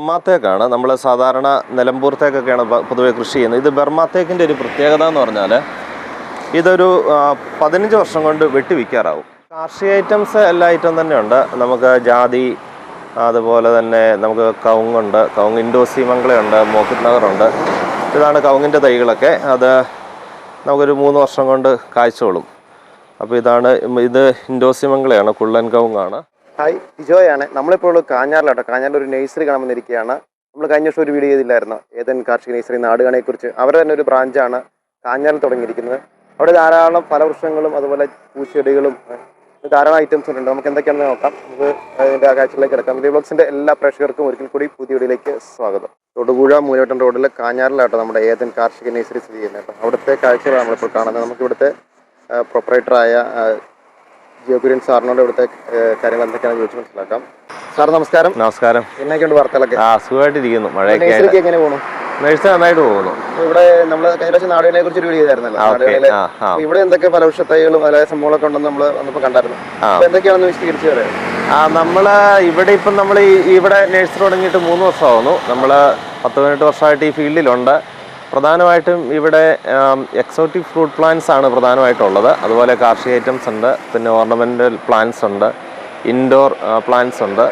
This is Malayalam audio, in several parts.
ബർമാത്തേക്കാണ്. നമ്മൾ സാധാരണ നിലമ്പൂർ തേക്കൊക്കെയാണ് പൊതുവെ കൃഷി ചെയ്യുന്നത്. ഇത് ബർമാത്തേക്കിന്റെ ഒരു പ്രത്യേകത എന്ന് പറഞ്ഞാൽ ഇതൊരു പതിനഞ്ച് വർഷം കൊണ്ട് വെട്ടി വിൽക്കാറാവും കാർഷിക ഐറ്റംസ് എല്ലാ ഐറ്റം തന്നെയുണ്ട്. നമുക്ക് ജാതി അതുപോലെ തന്നെ നമുക്ക് കവുങ്ങുണ്ട്. കവുങ്ങ് ഇൻഡോസി മംഗളയുണ്ട് മോക്കിത് നഗറുണ്ട്. ഇതാണ് കവുങ്ങിന്റെ തൈകളൊക്കെ. അത് നമുക്കൊരു മൂന്ന് വർഷം കൊണ്ട് കാഴ്ചകളും അപ്പോൾ ഇതാണ് ഇത് ഇൻഡോസി മംഗളയാണ് കുള്ളൻ കവുങ്ങാണ്. ഹായ് ടിജോയാണ് നമ്മളിപ്പോൾ ഉള്ളത് കാഞ്ഞാറിലാട്ടോ. കാഞ്ഞാറിൽ ഒരു നഴ്സറി കാണാൻ വന്നിരിക്കുകയാണ് നമ്മൾ കഴിഞ്ഞ ദിവസം ഒരു വീഡിയോ ചെയ്തില്ലായിരുന്നു? ഏതൻ കാർഷിക നഴ്സറി നാടുകാണയെ കുറിച്ച് അവരുടെ തന്നെ ഒരു ബ്രാഞ്ചാണ് കാഞ്ഞാറിൽ തുടങ്ങിയിരിക്കുന്നത്. അവിടെ ധാരാളം ഫലവൃക്ഷങ്ങളും അതുപോലെ പൂച്ചെടികളും ധാരാളം ഐറ്റംസ് ഉണ്ട്. നമുക്ക് എന്തൊക്കെയാണെന്ന് നോക്കാം. നമുക്ക് അതിന്റെ ആകാശത്തിലേക്ക് കിടക്കാം. വീഡിയോ ബ്ലോഗ്സിന്റെ എല്ലാ പ്രേക്ഷകർക്കും ഒരിക്കൽ കൂടി പുതിയ വീഡിയോയിലേക്ക് സ്വാഗതം. തൊടുപുഴ മൂലവട്ടം റോഡിൽ കാഞ്ഞാറിലാട്ടോ നമ്മുടെ ഏതൻ കാർഷിക നഴ്സറി സ്ഥിതി ചെയ്യുന്നത്. അവിടുത്തെ കാഴ്ചകളാണ് നമ്മളിപ്പോൾ കാണുന്നത്. നമുക്ക് ഇവിടുത്തെ പ്രൊപ്പറേറ്ററായ ജിയോകുര്യൻ സാറിനോട് ഇവിടുത്തെ കാര്യങ്ങൾ എന്തൊക്കെയാണ് ചോദിച്ചു മനസ്സിലാക്കാം. സാർ നമസ്കാരം. നമസ്കാരം. എന്നൊക്കെയുണ്ട് വാർത്തകളൊക്കെ. ആ സുഖമായിട്ടിരിക്കുന്നു മഴയൊക്കെ ആയിട്ട്. എങ്ങനെ പോണു? നഴ്സ് നന്നായിട്ട് പോകുന്നു. ഇവിടെ നമ്മൾ കഴിഞ്ഞ പ്രാവശ്യം നാടുകളെ കുറിച്ച് ഒരു വീഡിയോ ചെയ്തായിരുന്നല്ലോ. ആ നാടുകളിലെ ആ ആ. അപ്പൊ ഇവിടെ എന്തൊക്കെ ഫലവൃക്ഷ തൈകളും അതായത് സംഭവങ്ങളൊക്കെ ഉണ്ടെന്ന് നമ്മൾ വന്നപ്പോൾ കണ്ടായിരുന്നു. അപ്പൊ എന്തൊക്കെയാണെന്ന് വിശദീകരിച്ചു പറയാം ആ നമ്മൾ ഇവിടെ ഇപ്പം നമ്മൾ ഇവിടെ നഴ്സ് തുടങ്ങിയിട്ട് മൂന്ന് വർഷമാവുന്നു. നമ്മൾ പത്ത് പതിനെട്ട് വർഷമായിട്ട് ഈ ഫീൽഡിലുണ്ട്. പ്രധാനമായിട്ടും ഇവിടെ എക്സോട്ടിക് ഫ്രൂട്ട് പ്ലാന്റ്സ് ആണ് പ്രധാനമായിട്ടുള്ളത്. അതുപോലെ കാർഷിക ഐറ്റംസ് ഉണ്ട് പിന്നെ ഓർണമെന്റൽ പ്ലാന്റ്സ് ഉണ്ട് ഇൻഡോർ പ്ലാന്റ്സ് ഉണ്ട്.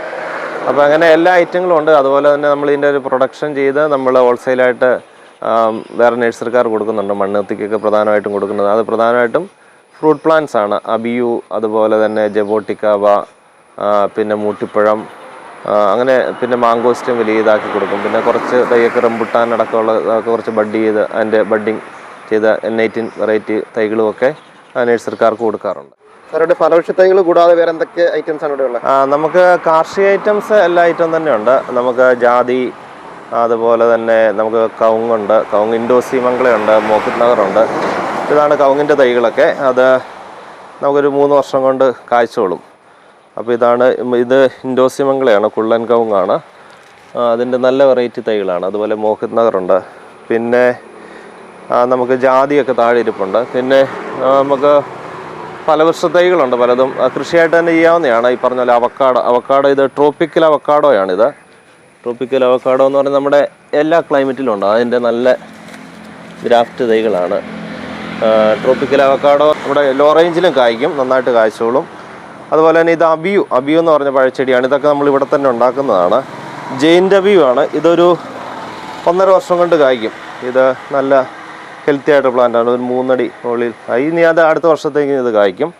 അപ്പോൾ അങ്ങനെ എല്ലാ ഐറ്റങ്ങളും ഉണ്ട്. അതുപോലെ തന്നെ നമ്മൾ ഇതിന്റെ ഒരു പ്രൊഡക്ഷൻ ചെയ്ത് നമ്മൾ ഹോൾസെയിലായിട്ട് വേറെ നഴ്സറിക്കാർ കൊടുക്കുന്നുണ്ട്. മണ്ണുത്തിക്കൊക്കെ പ്രധാനമായിട്ടും കൊടുക്കുന്നത്. അത് പ്രധാനമായിട്ടും ഫ്രൂട്ട് പ്ലാന്റ്സ് ആണ്. അബിയു അതുപോലെ തന്നെ ജബോട്ടിക്കാവ പിന്നെ മൂട്ടിപ്പഴം അങ്ങനെ പിന്നെ മാങ്കോസ്റ്റും വലിയ ഇതാക്കി കൊടുക്കും. പിന്നെ കുറച്ച് തൈയൊക്കെ റംബുട്ടാൻ അടക്കമുള്ള അതൊക്കെ കുറച്ച് ബഡ് ചെയ്ത് അതിന്റെ ബഡ്ഡിങ് ചെയ്ത എൻ എയ്റ്റീൻ വെറൈറ്റി തൈകളുമൊക്കെ നേഴ്സറിക്കാർക്ക് കൊടുക്കാറുണ്ട്. സാറുടെ ഫലവൃക്ഷ തൈകൾ കൂടാതെ വേറെ എന്തൊക്കെ ഐറ്റംസ് ആണ് ഇവിടെ ഉള്ളത്? ആ, നമുക്ക് കാർഷിക ഐറ്റംസ് എല്ലാ ഐറ്റം തന്നെ ഉണ്ട് നമുക്ക് ജാതി അതുപോലെ തന്നെ നമുക്ക് കവുങ്ങുണ്ട്. കവുങ്ങ് ഇൻഡോസി മംഗളയുണ്ട് മോക്കിത് നഗറുണ്ട്. ഇതാണ് കവുങ്ങിന്റെ തൈകളൊക്കെ. അത് നമുക്കൊരു മൂന്ന് വർഷം കൊണ്ട് കായ്ച്ചോളും. അപ്പോൾ ഇതാണ് ഇത് ഇൻഡോസി മംഗളയാണ് കുള്ളൻ കവുങ്ങാണ് അതിന്റെ നല്ല വെറൈറ്റി തൈകളാണ്. അതുപോലെ മോഹിത് നഗറുണ്ട് പിന്നെ നമുക്ക് ജാതിയൊക്കെ താഴെ ഇരിപ്പുണ്ട്. പിന്നെ നമുക്ക് പല വർഷ തൈകളുണ്ട്. പലതും കൃഷിയായിട്ട് തന്നെ ചെയ്യാവുന്നതാണ്. ഈ പറഞ്ഞ പോലെ അവക്കാടോ അവക്കാടോ ഇത് ട്രോപ്പിക്കൽ അവക്കാഡോയാണിത് ട്രോപ്പിക്കൽ അവക്കാഡോ എന്ന് പറഞ്ഞാൽ നമ്മുടെ എല്ലാ ക്ലൈമറ്റിലും ഉണ്ട്. അതിന്റെ നല്ല ഗ്രാഫ്റ്റ് തൈകളാണ്. ട്രോപ്പിക്കൽ അവക്കാഡോ നമ്മുടെ ലോ റേഞ്ചിലും കായ്ക്കും നന്നായിട്ട് കായ്ച്ചോളും. അതുപോലെ തന്നെ ഇത് അബിയു. അബിയു എന്ന് പറഞ്ഞ പഴച്ചെടിയാണ്. ഇതൊക്കെ നമ്മൾ ഇവിടെ തന്നെ ഉണ്ടാക്കുന്നതാണ്. ജെയിന്റെ അബിയു ആണ്. ഇതൊരു ഒന്നര വർഷം കൊണ്ട് കായ്ക്കും. ഇത് നല്ല ഹെൽത്തി ആയിട്ട് പ്ലാന്റ് ആണ്. ഒരു മൂന്നടി മുകളിൽ. ഇനി അത് അടുത്ത വർഷത്തേക്ക് ഇത് കായ്ക്കും.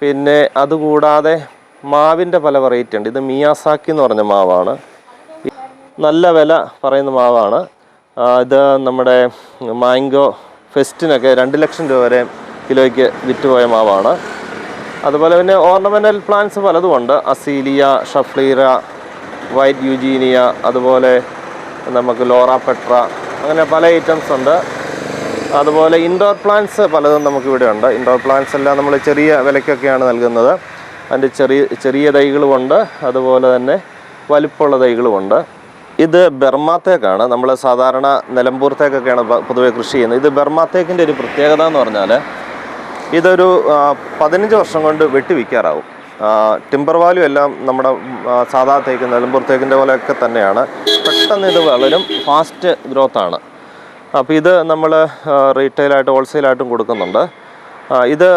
പിന്നെ അതുകൂടാതെ മാവിന്റെ പല വെറൈറ്റി ഉണ്ട്. ഇത് മിയാസാക്കി എന്ന് പറഞ്ഞ മാവാണ്. നല്ല വില പറയുന്ന മാവാണ്. ഇത് നമ്മുടെ മാംഗോ ഫെസ്റ്റിനൊക്കെ രണ്ട് ലക്ഷം രൂപ വരെ കിലോയ്ക്ക് വിറ്റുപോയ മാവാണ്. അതുപോലെ പിന്നെ ഓർണമെന്റൽ പ്ലാന്റ്സ് പലതുമുണ്ട്. അസീലിയ ഷഫ്ലീറ വൈറ്റ് യുജീനിയ അതുപോലെ നമുക്ക് ലോറ പെട്ര അങ്ങനെ പല ഐറ്റംസ് ഉണ്ട്. അതുപോലെ ഇൻഡോർ പ്ലാന്റ്സ് പലതും നമുക്ക് ഇവിടെ ഉണ്ട്. ഇൻഡോർ പ്ലാന്റ്സ് എല്ലാം നമ്മൾ ചെറിയ വിലയ്ക്കൊക്കെയാണ് നൽകുന്നത്. അതിന്റെ ചെറിയ ചെറിയ തൈകളുമുണ്ട് അതുപോലെ തന്നെ വലിപ്പമുള്ള തൈകളുമുണ്ട് ഇത് ബർമാത്തേക്കാണ് നമ്മൾ സാധാരണ നിലമ്പൂർത്തേക്കൊക്കെയാണ് പൊതുവെ കൃഷി ചെയ്യുന്നത്. ഇത് ബർമാത്തേക്കിന്റെ ഒരു പ്രത്യേകത എന്ന് പറഞ്ഞാൽ ഇതൊരു പതിനഞ്ച് വർഷം കൊണ്ട് വെട്ടി വിൽക്കാറാവും ടിമ്പർ വാല്യൂ എല്ലാം നമ്മുടെ സാധാ തേക്ക് നിലമ്പൂർ തേക്കിന്റെ പോലെയൊക്കെ തന്നെയാണ്. പെട്ടെന്ന് ഇത് വളരും ഫാസ്റ്റ് ഗ്രോത്ത് ആണ്. അപ്പോൾ ഇത് നമ്മൾ റീറ്റെയിലായിട്ട് ഹോൾസെയിലായിട്ടും കൊടുക്കുന്നുണ്ട്. ഇത്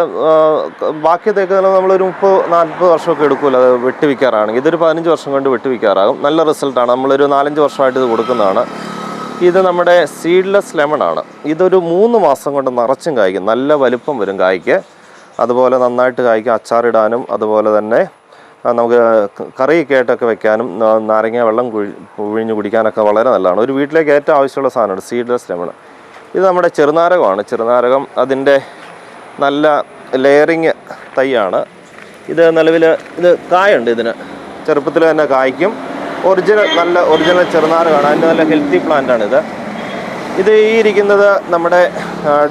ബാക്കി തേക്ക് നമ്മളൊരു മുപ്പത് നാൽപ്പത് വർഷമൊക്കെ എടുക്കുമല്ലോ അത് വെട്ടി വിൽക്കാറാണെങ്കിൽ ഇതൊരു പതിനഞ്ച് വർഷം കൊണ്ട് വെട്ടി വിൽക്കാറാകും നല്ല റിസൾട്ടാണ് നമ്മളൊരു നാലഞ്ച് വർഷമായിട്ട് ഇത് കൊടുക്കുന്നതാണ്. ഇത് നമ്മുടെ സീഡ്ലെസ് ലെമൺ ആണ്. ഇതൊരു മൂന്ന് മാസം കൊണ്ട് നിറച്ചും കായ്ക്കും. നല്ല വലുപ്പം വരും കായ്ക്ക്. അതുപോലെ നന്നായിട്ട് കായ്ക്കും അച്ചാറിടാനും അതുപോലെ തന്നെ നമുക്ക് കറി കറിയൊക്കെ ആയിട്ടൊക്കെ വെക്കാനും നാരങ്ങ വെള്ളം കുഴിഞ്ഞ് കുടിക്കാനൊക്കെ വളരെ നല്ലതാണ്. ഒരു വീട്ടിലേക്ക് ഏറ്റവും ആവശ്യമുള്ള സാധനമാണ് സീഡ്ലെസ് ലെമൺ ഇത് നമ്മുടെ ചെറുനാരകമാണ്. ചെറുനാരകം അതിന്റെ നല്ല ലെയറിങ് തൈയാണ്. ഇത് നിലവിൽ ഇത് കായുണ്ട് ഇതിന്. ചെറുപ്പത്തിൽ തന്നെ കായ്ക്കും. ഒറിജിനൽ നല്ല ഒറിജിനൽ ചെറുനാരകമാണ് അതിന്റെ നല്ല ഹെൽത്തി പ്ലാന്റ് ആണിത്. ഇത് ഈ ഇരിക്കുന്നത് നമ്മുടെ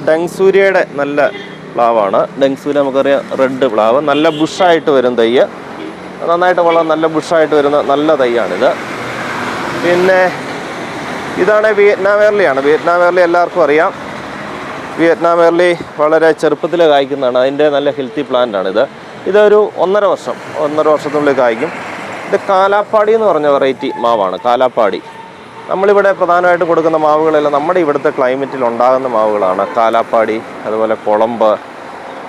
ഡെങ്സൂര്യയുടെ നല്ല പ്ലാവാണ്. ഡെങ്സൂര്യ നമുക്കറിയാം റെഡ് പ്ലാവ്. നല്ല ബുഷായിട്ട് വരും തയ്യ്. നന്നായിട്ട് വളരെ നല്ല ബുഷായിട്ട് വരുന്ന നല്ല തൈയാണിത് പിന്നെ ഇതാണ് വിയറ്റ്നാം വേർലിയാണ്. വിയറ്റ്നാം വേർലി എല്ലാവർക്കും അറിയാം. വിയറ്റ്നാം വേർലി വളരെ ചെറുപ്പത്തിൽ കായ്ക്കുന്നതാണ്. അതിന്റെ നല്ല ഹെൽത്തി പ്ലാന്റ് ആണിത്. ഇതൊരു ഒന്നര വർഷം ഒന്നര വർഷത്തിനുള്ളിൽ കായ്ക്കും. ഇത് കാലാപ്പാടി എന്ന് പറഞ്ഞ വെറൈറ്റി മാവാണ്. കാലാപ്പാടി. നമ്മളിവിടെ പ്രധാനമായിട്ട് കൊടുക്കുന്ന മാവുകളെല്ലാം നമ്മുടെ ഇവിടുത്തെ ക്ലൈമറ്റിൽ ഉണ്ടാകുന്ന മാവുകളാണ്. കാലാപ്പാടി അതുപോലെ കുളമ്പ്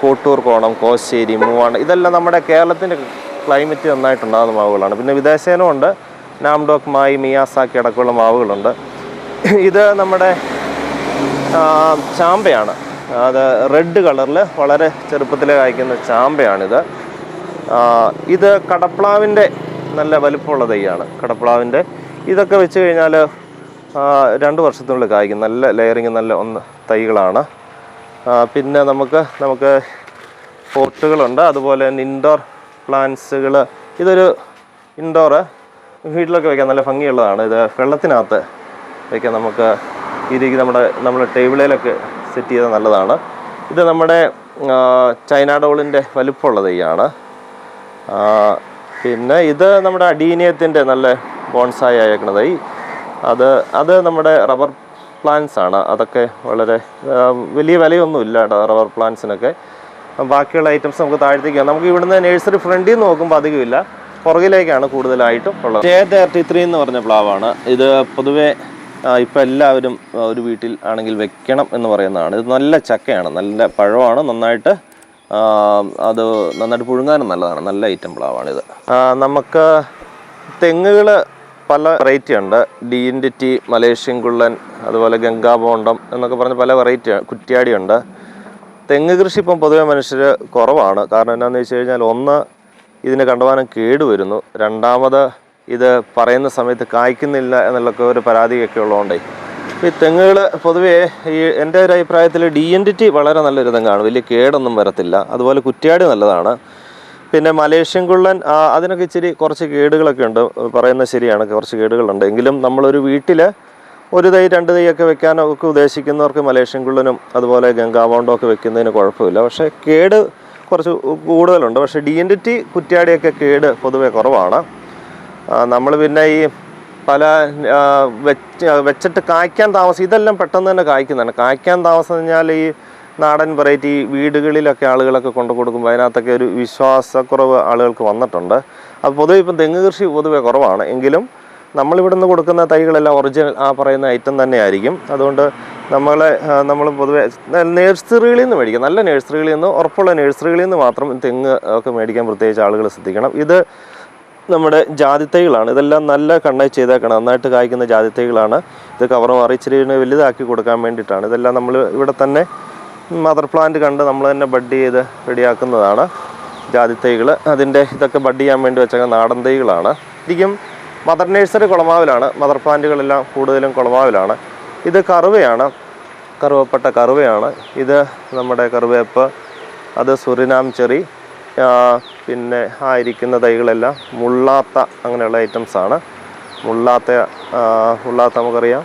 കോട്ടൂർ കോണം കോശ്ശേരി മൂവാണ്. ഇതെല്ലാം നമ്മുടെ കേരളത്തിന്റെ ക്ലൈമറ്റ് നന്നായിട്ടുണ്ടാകുന്ന മാവുകളാണ്. പിന്നെ വിദേശേനും ഉണ്ട്. നാംഡോക്ക് മായി മിയാസാക്കി അടക്കമുള്ള മാവുകളുണ്ട്. ഇത് നമ്മുടെ ചാമ്പയാണ്. അത് റെഡ് കളറിൽ വളരെ ചെറുപ്പത്തിൽ കായ്ക്കുന്ന ചാമ്പയാണിത്. ഇത് കടപ്ലാവിന്റെ നല്ല വലുപ്പമുള്ള തൈയാണ് കടപ്പ്ളാവിന്റെ. ഇതൊക്കെ വെച്ച് കഴിഞ്ഞാൽ രണ്ട് വർഷത്തിനുള്ളിൽ കായ്ക്കും. നല്ല ലെയറിങ് നല്ല ഒന്ന് തൈകളാണ്. പിന്നെ നമുക്ക് നമുക്ക് പോട്ടുകളുണ്ട് അതുപോലെ തന്നെ ഇൻഡോർ പ്ലാന്റ്സുകൾ ഇതൊരു ഇൻഡോറ് വീട്ടിലൊക്കെ വയ്ക്കാൻ നല്ല ഭംഗിയുള്ളതാണ്. ഇത് വെള്ളത്തിനകത്ത് വയ്ക്കാൻ നമുക്ക് ഈ രീതി നമ്മുടെ നമ്മുടെ ടേബിളിലൊക്കെ സെറ്റ് ചെയ്താൽ നല്ലതാണ്. ഇത് നമ്മുടെ ചൈന ഡോളിന്റെ വലുപ്പമുള്ള തൈയാണ്. പിന്നെ ഇത് നമ്മുടെ അഡീനിയത്തിന്റെ നല്ല ബോൺസായി അയക്കണ ഈ അത് അത് നമ്മുടെ റബ്ബർ പ്ലാന്റ്സ് ആണ്. അതൊക്കെ വളരെ വലിയ വിലയൊന്നുമില്ല കേട്ടോ റബ്ബർ പ്ലാന്റ്സിനൊക്കെ. ബാക്കിയുള്ള ഐറ്റംസ് നമുക്ക് താഴത്തേക്ക് നമുക്ക് ഇവിടുന്ന് നഴ്സറി ഫ്രണ്ടിൽ നിന്ന് നോക്കുമ്പോൾ അധികമില്ല. പുറകിലേക്കാണ് കൂടുതലായിട്ടും ഉള്ളത്. ജെ തേർട്ടി ത്രീ എന്ന് പറഞ്ഞ പ്ലാവാണ് ഇത് പൊതുവെ ഇപ്പം എല്ലാവരും ഒരു വീട്ടിൽ ആണെങ്കിൽ വെക്കണം എന്ന് പറയുന്നതാണ്. ഇത് നല്ല ചക്കയാണ്. നല്ല പഴമാണ്. നന്നായിട്ട് അത് നന്നായിട്ട് പുഴുങ്ങാനും നല്ലതാണ്. നല്ല ഐറ്റം പ്ലാവാണിത്. നമുക്ക് തെങ്ങുകൾ പല വെറൈറ്റി ഉണ്ട്. D N D T Malaysian കുള്ളൻ അതുപോലെ ഗംഗാബോണ്ടം എന്നൊക്കെ പറഞ്ഞ പല വെറൈറ്റി കുറ്റ്യാടി ഉണ്ട്. തെങ്ങ് കൃഷി ഇപ്പം പൊതുവെ മനുഷ്യർ കുറവാണ്. കാരണം എന്താണെന്ന് വെച്ച് കഴിഞ്ഞാൽ ഒന്ന് ഇതിന് കേട് വരുന്നു. രണ്ടാമത് ഇത് പറയുന്ന സമയത്ത് കായ്ക്കുന്നില്ല എന്നുള്ളൊക്കെ ഒരു പരാതിയൊക്കെ ഉള്ളതുകൊണ്ടേ ഈ തെങ്ങുകൾ പൊതുവേ ഈ എന്റെ ഒരു അഭിപ്രായത്തിൽ ഡി എൻ ഡി ടി വളരെ നല്ലൊരു തെങ്ങാണ്. വലിയ കേടൊന്നും വരത്തില്ല. അതുപോലെ കുറ്റ്യാടി നല്ലതാണ്. പിന്നെ മലേഷ്യൻ കുള്ളൻ അതിനൊക്കെ ഇച്ചിരി കുറച്ച് കേടുകളൊക്കെ ഉണ്ട്. പറയുന്നത് ശരിയാണ് കുറച്ച് കേടുകളുണ്ട്. എങ്കിലും നമ്മളൊരു വീട്ടിൽ ഒരു തൈ രണ്ട് തൈയൊക്കെ വെക്കാനൊക്കെ ഉദ്ദേശിക്കുന്നവർക്ക് മലേഷ്യൻ കുള്ളനും അതുപോലെ ഗംഗാബോണ്ടോ ഒക്കെ വെക്കുന്നതിന് കുഴപ്പമില്ല. പക്ഷേ കേട് കുറച്ച് കൂടുതലുണ്ട്. പക്ഷേ ഡി എൻ ടി കുറ്റ്യാടിയൊക്കെ കേട് പൊതുവേ കുറവാണ്. നമ്മൾ പിന്നെ ഈ പല വെച്ച് വെച്ചിട്ട് കായ്ക്കാൻ താമസം ഇതെല്ലാം പെട്ടെന്ന് തന്നെ കായ്ക്കുന്നതാണ്. കായ്ക്കാൻ താമസം കഴിഞ്ഞാൽ ഈ നാടൻ വെറൈറ്റി വീടുകളിലൊക്കെ ആളുകളൊക്കെ കൊണ്ടു കൊടുക്കുമ്പോൾ അതിനകത്തൊക്കെ ഒരു വിശ്വാസക്കുറവ് ആളുകൾക്ക് വന്നിട്ടുണ്ട്. അത് പൊതുവെ ഇപ്പം തെങ്ങ് കൃഷി പൊതുവെ കുറവാണ്. എങ്കിലും നമ്മളിവിടുന്ന് കൊടുക്കുന്ന തൈകളെല്ലാം ഒറിജിനൽ ആ പറയുന്ന ഐറ്റം തന്നെ ആയിരിക്കും അതുകൊണ്ട് നമ്മളെ നമ്മൾ പൊതുവെ നേഴ്സറികളിൽ നിന്ന് മേടിക്കാം. നല്ല നേഴ്സറികളിൽ നിന്ന് ഉറപ്പുള്ള നേഴ്സറികളിൽ നിന്ന് മാത്രം തെങ്ങ് ഒക്കെ മേടിക്കാൻ പ്രത്യേകിച്ച് ആളുകൾ ശ്രദ്ധിക്കണം. ഇത് നമ്മുടെ ജാതിത്തൈകളാണ്. ഇതെല്ലാം നല്ല കണ്ണായി ചെയ്തേക്കണം നന്നായിട്ട് കായ്ക്കുന്ന ജാതിത്തൈകളാണ്. ഇത് കവർ മാറി ഇച്ചിരി വലുതാക്കി കൊടുക്കാൻ വേണ്ടിയിട്ടാണ്. ഇതെല്ലാം നമ്മൾ ഇവിടെ തന്നെ മദർ പ്ലാന്റ് കണ്ട് നമ്മൾ തന്നെ ബഡ് ചെയ്ത് റെഡിയാക്കുന്നതാണ് ജാതിത്തൈകൾ അതിന്റെ ഇതൊക്കെ ബഡ് ചെയ്യാൻ വേണ്ടി വെച്ച നാടൻ തൈകളാണ്. ശരിക്കും മദർ നേഴ്സറി കുളമാവിലാണ്. മദർ പ്ലാന്റുകളെല്ലാം കൂടുതലും കുളമാവിലാണ്. ഇത് കറുവയാണ്. കറുവപ്പെട്ട കറുവയാണ്. ഇത് നമ്മുടെ കറുവേപ്പ് അത് സുറിനാം ചെറി പിന്നെ ആ ഇരിക്കുന്ന തൈകളെല്ലാം മുള്ളാത്ത അങ്ങനെയുള്ള ആണ് മുള്ളാത്ത മുള്ളാത്ത നമുക്കറിയാം.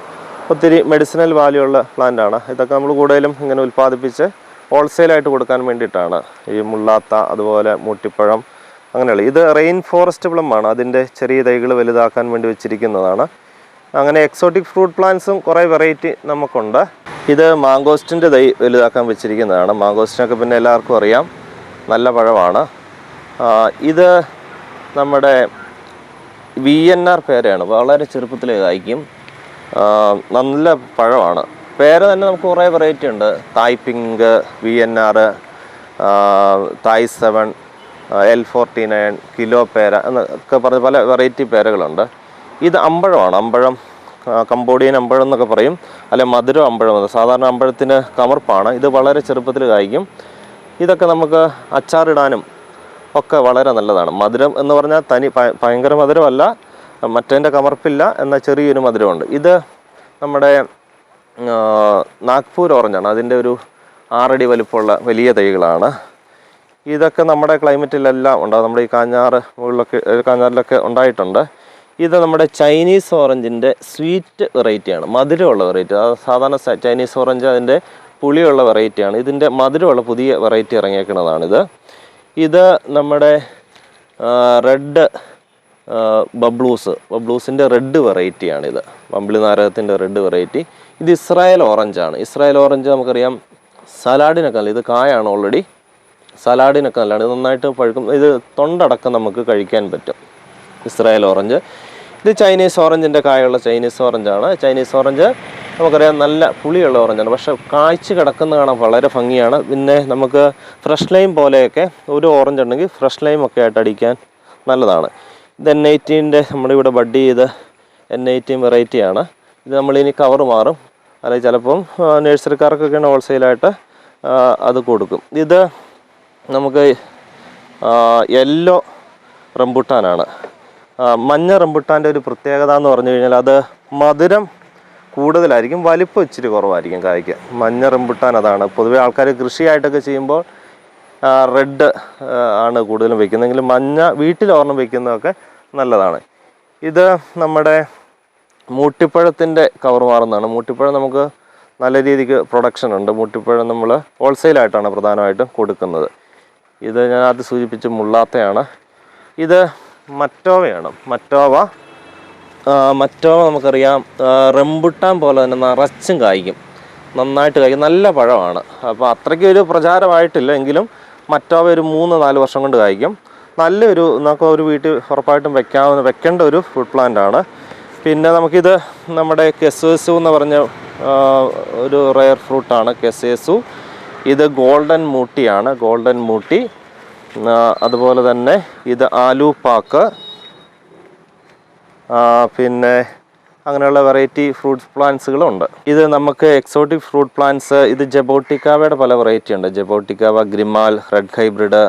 ഒത്തിരി മെഡിസിനൽ വാല്യൂ ഉള്ള പ്ലാന്റ് ആണ്. ഇതൊക്കെ നമ്മൾ കൂടുതലും ഇങ്ങനെ ഉൽപ്പാദിപ്പിച്ച് ഹോൾസെയിലായിട്ട് കൊടുക്കാൻ വേണ്ടിയിട്ടാണ്. ഈ മുള്ളാത്ത അതുപോലെ മൂട്ടിപ്പഴം അങ്ങനെയുള്ള. ഇത് റെയിൻ ഫോറസ്റ്റ് പ്ലമാണ് അതിന്റെ ചെറിയ തൈകൾ വലുതാക്കാൻ വേണ്ടി വെച്ചിരിക്കുന്നതാണ്. അങ്ങനെ എക്സോട്ടിക് ഫ്രൂട്ട് പ്ലാന്റ്സും കുറേ വെറൈറ്റി നമുക്കുണ്ട്. ഇത് മാങ്കോസ്റ്റിന്റെ തൈ വലുതാക്കാൻ വെച്ചിരിക്കുന്നതാണ്. മാങ്കോസ്റ്റിനൊക്കെ പിന്നെ എല്ലാവർക്കും അറിയാം. നല്ല പഴമാണ്. ഇത് നമ്മുടെ വി എൻ ആർ പേരയാണ്. വളരെ ചെറുപ്പത്തിൽ കായ്ക്കും നല്ല പഴമാണ്. പേര് തന്നെ നമുക്ക് കുറേ വെറൈറ്റി ഉണ്ട്. Thai pink V N R Thai seven L forty nine kilo പേര എന്നൊക്കെ പറഞ്ഞ പല വെറൈറ്റി പേരകളുണ്ട്. ഇത് അമ്പഴമാണ്. അമ്പഴം കമ്പോഡിയൻ അമ്പഴം എന്നൊക്കെ പറയും. അല്ലെ മധുരം അമ്പഴം. സാധാരണ അമ്പഴത്തിന് കമർപ്പാണ്. ഇത് വളരെ ചെറുപ്പത്തിൽ കായ്ക്കും ഇതൊക്കെ നമുക്ക് അച്ചാറിടാനും ഒക്കെ വളരെ നല്ലതാണ്. മധുരം എന്ന് പറഞ്ഞാൽ തനി ഭയങ്കര മധുരമല്ല മറ്റേന്റെ കമർപ്പില്ല എന്ന ചെറിയൊരു മധുരമുണ്ട്. ഇത് നമ്മുടെ നാഗ്പൂർ ഓറഞ്ചാണ് അതിന്റെ ഒരു ആറടി വലിപ്പമുള്ള വലിയ തൈകളാണ്. ഇതൊക്കെ നമ്മുടെ ക്ലൈമറ്റിലെല്ലാം ഉണ്ടാകും നമ്മുടെ ഈ കാഞ്ഞാറ് മുകളിലൊക്കെ കാഞ്ഞാറിലൊക്കെ ഉണ്ടായിട്ടുണ്ട്. ഇത് നമ്മുടെ ചൈനീസ് ഓറഞ്ചിന്റെ സ്വീറ്റ് വെറൈറ്റിയാണ് മധുരമുള്ള വെറൈറ്റി സാധാരണ ചൈനീസ് ഓറഞ്ച് അതിന്റെ പുളിയുള്ള വെറൈറ്റിയാണ്. ഇതിന്റെ മധുരമുള്ള പുതിയ വെറൈറ്റി ഇറങ്ങിയേക്കുന്നതാണിത്. ഇത് നമ്മുടെ റെഡ് ബബ്ലൂസ്. ബബ്ലൂസിന്റെ റെഡ് വെറൈറ്റിയാണിത്. വമ്പിളി നാരകത്തിന്റെ റെഡ് വെറൈറ്റി. ഇത് ഇസ്രായേൽ ഓറഞ്ചാണ്. ഇസ്രായേൽ ഓറഞ്ച് നമുക്കറിയാം സലാഡിനൊക്കെ നല്ല ഇത് കായാണ് ഓൾറെഡി സലാഡിനൊക്കെ നല്ലതാണ്. ഇത് നന്നായിട്ട് പഴുക്കും. ഇത് തൊണ്ടടക്കം നമുക്ക് കഴിക്കാൻ പറ്റും. Israel orange. ഇത് ചൈനീസ് ഓറഞ്ചിന്റെ കായുള്ള ചൈനീസ് ഓറഞ്ചാണ്. ചൈനീസ് ഓറഞ്ച് നമുക്കറിയാം നല്ല പുളിയുള്ള ഓറഞ്ചാണ്. പക്ഷെ കായ്ച്ച് കിടക്കുന്ന കാണാൻ വളരെ ഭംഗിയാണ്. പിന്നെ നമുക്ക് ഫ്രഷ് ലൈം പോലെയൊക്കെ ഒരു ഓറഞ്ച് ഉണ്ടെങ്കിൽ ഫ്രഷ് ലൈം ഒക്കെ ആയിട്ട് അടിക്കാൻ നല്ലതാണ്. ഇത് എൻ എയ്റ്റീന്റെ നമ്മളിവിടെ ബഡ് ചെയ്ത് എൻ എയ്റ്റീൻ വെറൈറ്റിയാണ് ഇത് നമ്മളിനി കവർ മാറും. അല്ലെങ്കിൽ ചിലപ്പം നഴ്സറിക്കാർക്കൊക്കെയാണ് ഹോൾസെയിലായിട്ട് അത് കൊടുക്കും. ഇത് നമുക്ക് യെല്ലോ റംബുട്ടാനാണ്. മഞ്ഞ റംബുട്ടാന്റെ ഒരു പ്രത്യേകത എന്ന് പറഞ്ഞു കഴിഞ്ഞാൽ അത് മധുരം കൂടുതലായിരിക്കും വലിപ്പം ഇച്ചിരി കുറവായിരിക്കും കായ്ക്ക്. മഞ്ഞ റംബുട്ടാൻ അതാണ്. പൊതുവേ ആൾക്കാർ കൃഷിയായിട്ടൊക്കെ ചെയ്യുമ്പോൾ റെഡ് ആണ് കൂടുതലും വെക്കുന്നതെങ്കിൽ മഞ്ഞ വീട്ടിൽ ഓർണം വെക്കുന്നതൊക്കെ നല്ലതാണ്. ഇത് നമ്മുടെ മൂട്ടിപ്പഴത്തിന്റെ കവർ മാറുന്നതാണ്. മൂട്ടിപ്പഴം നമുക്ക് നല്ല രീതിക്ക് പ്രൊഡക്ഷൻ ഉണ്ട്. മൂട്ടിപ്പഴം നമ്മൾ ഹോൾസെയിലായിട്ടാണ് പ്രധാനമായിട്ടും കൊടുക്കുന്നത്. ഇത് ഞാൻ ആദ്യം സൂചിപ്പിച്ച മുള്ളാത്തയാണ്. ഇത് മറ്റോവയാണ്. മറ്റോവ ആ, മറ്റോവ നമുക്കറിയാം റെമ്പുട്ടാൻ പോലെ തന്നെ നിറച്ചും കായ്ക്കും. നന്നായിട്ട് കായ്ക്കും. നല്ല പഴമാണ്. അപ്പോൾ അത്രയ്ക്ക് ഒരു പ്രചാരമായിട്ടില്ല എങ്കിലും മറ്റോവ ഒരു മൂന്ന് നാല് വർഷം കൊണ്ട് കായ്ക്കും. നല്ലൊരു നമുക്ക് ഒരു വീട്ടിൽ ഉറപ്പായിട്ടും വെക്കാവുന്ന വെക്കേണ്ട ഒരു ഫുഡ് പ്ലാന്റ് ആണ്. പിന്നെ നമുക്കിത് നമ്മുടെ കെസേസു എന്ന് പറഞ്ഞ ഒരു റയർ ഫ്രൂട്ടാണ് കെസേസു ഇത് ഗോൾഡൻ മൂട്ടിയാണ്. ഗോൾഡൻ മൂട്ടി. അതുപോലെ തന്നെ ഇത് ആലു പാക്ക്. പിന്നെ അങ്ങനെയുള്ള വെറൈറ്റി ഫ്രൂട്ട്സ് പ്ലാന്റ്സുകളുണ്ട് ഇത് നമുക്ക് എക്സോട്ടിക് ഫ്രൂട്ട് പ്ലാന്റ്സ് ഇത് ജബോട്ടിക്കാവയുടെ പല വെറൈറ്റി ഉണ്ട്. ജബോട്ടിക്കാവ ഗ്രിമാൽ റെഡ് ഹൈബ്രിഡ്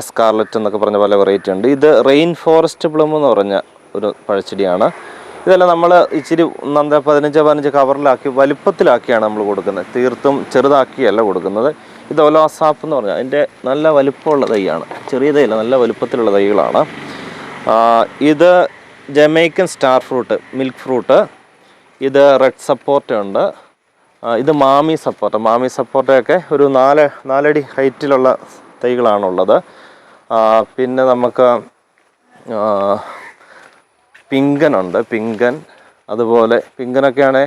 എസ്കാർലറ്റ് എന്നൊക്കെ പറഞ്ഞ പല വെറൈറ്റി ഉണ്ട്. ഇത് റെയിൻ ഫോറസ്റ്റ് പ്ലം എന്ന് പറഞ്ഞ ഒരു പഴച്ചെടിയാണ്. ഇതെല്ലാം നമ്മൾ ഇച്ചിരി നന്ദ പതിനഞ്ച് പതിനഞ്ച് കവറിലാക്കി വലിപ്പത്തിലാക്കിയാണ് നമ്മൾ കൊടുക്കുന്നത്. തീർത്തും ചെറുതാക്കിയല്ല കൊടുക്കുന്നത്. ഇത് ഒലോസാപ്പ് എന്ന് പറഞ്ഞാൽ അതിന്റെ നല്ല വലിപ്പമുള്ള തൈയാണ്. ചെറിയ തൈയല്ല നല്ല വലിപ്പത്തിലുള്ള തൈകളാണ്. ഇത് Jamaican star fruit milk fruit. ഇത് റെഡ് സപ്പോർട്ട് ഉണ്ട്. ഇത് മാമി സപ്പോർട്ട്. മാമി സപ്പോർട്ടൊക്കെ ഒരു നാല് നാലടി ഹൈറ്റിലുള്ള തൈകളാണുള്ളത്. പിന്നെ നമുക്ക് പിങ്കനുണ്ട് പിങ്കൻ അതുപോലെ പിങ്കനൊക്കെയാണെ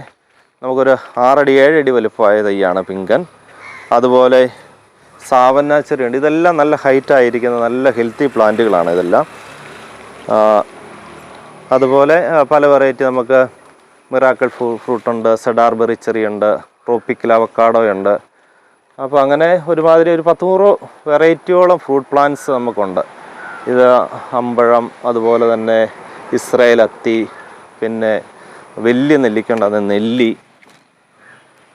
നമുക്കൊരു ആറടി ഏഴടി വലുപ്പമായ തൈയാണ് പിങ്കൻ. അതുപോലെ സാവന്ന ചെറിയുണ്ട് ഇതെല്ലാം നല്ല ഹൈറ്റ് ആയിരിക്കുന്ന നല്ല ഹെൽത്തി പ്ലാന്റുകളാണ് ഇതെല്ലാം. അതുപോലെ പല വെറൈറ്റി നമുക്ക് മിറാക്കിൾ ഫ്രൂ ഫ്രൂട്ടുണ്ട് സെഡാർ ബെറി ഉണ്ട് ട്രോപ്പിക്കൽ അവക്കാഡോ ഉണ്ട് അപ്പോൾ അങ്ങനെ ഒരുമാതിരി ഒരു പത്ത് നൂറ് വെറൈറ്റിയോളം ഫ്രൂട്ട് പ്ലാന്റ്സ് നമുക്കുണ്ട്. ഇത് അമ്പഴം അതുപോലെ തന്നെ ഇസ്രയേൽ അത്തി പിന്നെ വലിയ നെല്ലിക്കുണ്ട് നെല്ലി.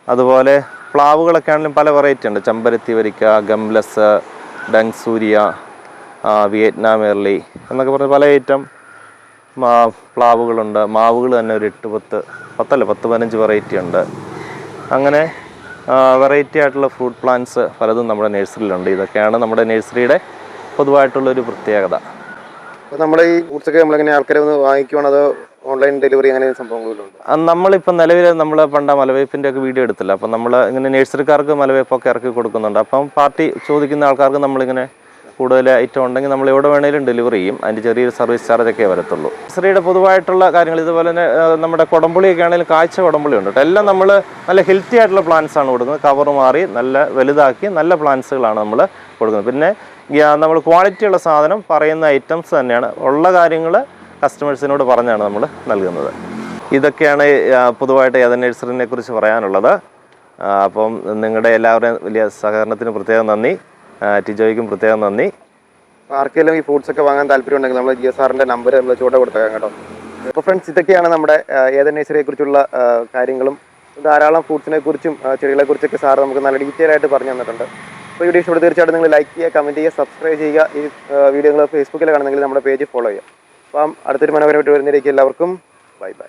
അതുപോലെ പ്ലാവുകളൊക്കെ ആണെങ്കിലും പല വെറൈറ്റി ഉണ്ട്. ചെമ്പരത്തി വരിക്ക ഗംലസ് ഡങ്സൂരിയ വിയറ്റ്നാം എർലി എന്നൊക്കെ പറഞ്ഞ് പല ഐറ്റം മാ പ്ലാവുകളുണ്ട്. മാവുകൾ തന്നെ ഒരു എട്ട് പത്ത് പത്തല്ല പത്ത് പതിനഞ്ച് വെറൈറ്റി ഉണ്ട്. അങ്ങനെ വെറൈറ്റി ആയിട്ടുള്ള ഫ്രൂട്ട് പ്ലാന്റ്സ് പലതും നമ്മുടെ നഴ്സറിയിലുണ്ട് ഇതൊക്കെയാണ് നമ്മുടെ നഴ്സറിയുടെ പൊതുവായിട്ടുള്ളൊരു പ്രത്യേകത. അപ്പോൾ നമ്മൾ ഈ ഫ്രൂട്ട്സൊക്കെ നമ്മളെങ്ങനെ ആൾക്കാരെ ഒന്ന് വാങ്ങിക്കുവാണോ അതോ ഓൺലൈൻ ഡെലിവറി അങ്ങനെ സംഭവങ്ങളുണ്ട്? നമ്മളിപ്പോൾ നിലവിൽ നമ്മൾ പണ്ട മലവേപ്പിന്റെ ഒക്കെ വീഡിയോ എടുത്തില്ല. അപ്പം നമ്മൾ ഇങ്ങനെ നഴ്സറിക്കാർക്ക് മലവേപ്പൊക്കെ ഇറക്കി കൊടുക്കുന്നുണ്ട്. അപ്പം പാർട്ടി ചോദിക്കുന്ന ആൾക്കാർക്ക് നമ്മളിങ്ങനെ കൂടുതൽ ഐറ്റം ഉണ്ടെങ്കിൽ നമ്മൾ എവിടെ വേണേലും ഡെലിവറി ചെയ്യും. അതിന്റെ ചെറിയൊരു സർവീസ് ചാർജ് ഒക്കെ വരത്തുള്ളൂ. നഴ്സറിയുടെ പൊതുവായിട്ടുള്ള കാര്യങ്ങൾ ഇതുപോലെ തന്നെ നമ്മുടെ കുടംപുളിയൊക്കെ ആണെങ്കിലും കാഴ്ച കുടംപുളി ഉണ്ട് എല്ലാം നമ്മൾ നല്ല ഹെൽത്തി ആയിട്ടുള്ള പ്ലാന്റ്സ് ആണ് കൊടുക്കുന്നത്. കവർ മാറി നല്ല വലുതാക്കി നല്ല പ്ലാന്റ്സുകളാണ് നമ്മൾ കൊടുക്കുന്നത്. പിന്നെ നമ്മൾ ക്വാളിറ്റിയുള്ള സാധനം പറയുന്ന ഐറ്റംസ് തന്നെയാണ്. ഉള്ള കാര്യങ്ങൾ കസ്റ്റമേഴ്സിനോട് പറഞ്ഞാണ് നമ്മൾ നൽകുന്നത്. ഇതൊക്കെയാണ് പൊതുവായിട്ട് ഏതൻ നഴ്സറിനെ കുറിച്ച് പറയാനുള്ളത്. അപ്പം നിങ്ങളുടെ എല്ലാവരുടെയും വലിയ സഹകരണത്തിന് പ്രത്യേകം നന്ദി. ടിജോയ്ക്കും പ്രത്യേകം നന്ദി. ആർക്കെങ്കിലും ഈ ഫ്രൂട്ട്സ് ഒക്കെ വാങ്ങാൻ താല്പര്യം ഉണ്ടെങ്കിൽ നമ്മൾ ജി എസ് ആറിന്റെ നമ്പർ നമ്മൾ ചൂടെ കൊടുത്തേക്കാം കേട്ടോ. അപ്പോൾ ഫ്രണ്ട്സ് ഇതൊക്കെയാണ് നമ്മുടെ ഏതൻ നേഴ്സറിയെ കുറിച്ചുള്ള കാര്യങ്ങളും. ധാരാളം ഫ്രൂട്ട്സിനെ കുറിച്ചും ചെടികളെ കുറിച്ചൊക്കെ സാർ നമുക്ക് നല്ല ഡീറ്റെയിൽ ആയിട്ട് പറഞ്ഞു തന്നിട്ടുണ്ട്. അപ്പോൾ വീഡിയോ ഇഷ്ടപ്പെട്ട് തീർച്ചയായിട്ടും നിങ്ങൾ ലൈക്ക് ചെയ്യുക കമന്റ് ചെയ്യുക സബ്സ്ക്രൈബ് ചെയ്യുക. ഈ വീഡിയോകൾ ഫേസ്ബുക്കിൽ കാണുന്നെങ്കിൽ നമ്മുടെ പേജ് ഫോളോ ചെയ്യുക. അപ്പം അടുത്തൊരു മനോഹരമായിട്ട് വരുന്നതിലേക്ക് എല്ലാവർക്കും ബൈ ബൈ